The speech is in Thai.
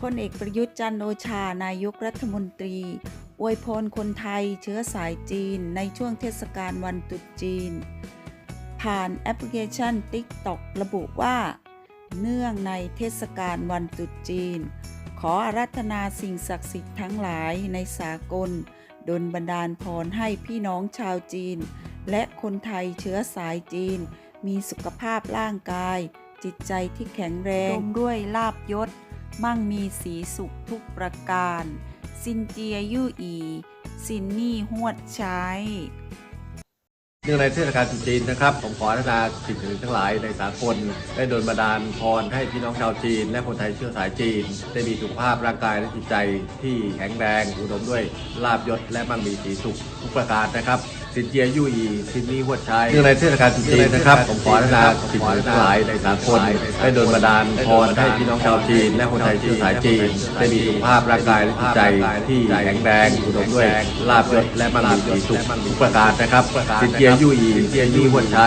พลเอกประยุทธ์จันทร์โอชานายกรัฐมนตรี อวยพรคนไทยเชื้อสายจีนในช่วงเทศกาลวันตรุษจีน ผ่านแอปพลิเคชัน TikTok ระบุว่า เนื่องในเทศกาลวันตรุษจีน ขออารัธนาสิ่งศักดิ์สิทธิ์ทั้งหลายในสากลดลบันดาลพรให้พี่น้องชาวจีน และคนไทยเชื้อสายจีน มีสุขภาพร่างกาย จิตใจที่แข็งแรงร่มด้วยลาบยศ มั่งมีสีสุขทุกประการซินเจียยู่อีซินนี่หวดใช้เนื่องในเทศกาลจีนนะครับ ผมขออารัธนาสิ่งศักดิ์สิทธิ์ทั้งหลายในสากลได้โดนบันดาลพรให้พี่น้องชาวจีน และคนไทยเชื้อสายจีน ได้มีสุขภาพร่างกายและจิตใจที่แข็งแรงอุดมด้วยลาบยศและมั่งมีสีสุขทุกประการนะครับ สินเจียยู่อีซินนี่หวดชัยเนื่องในเทศกาลตรุษจีนนะครับผมขออารัธนาสิ่งศักดิ์สิทธิ์ทั้งหลายในสากลได้โดนบันดาลพรให้พี่น้องชาวจีน และคนไทยเชื้อสายจีน ได้มีสุขภาพร่างกายและจิตใจที่แข็งแรงอุดมด้วยลาบยศและมั่งมีสีสุขทุกประการนะครับสินเจียยู่อีซินนี่หวดชัย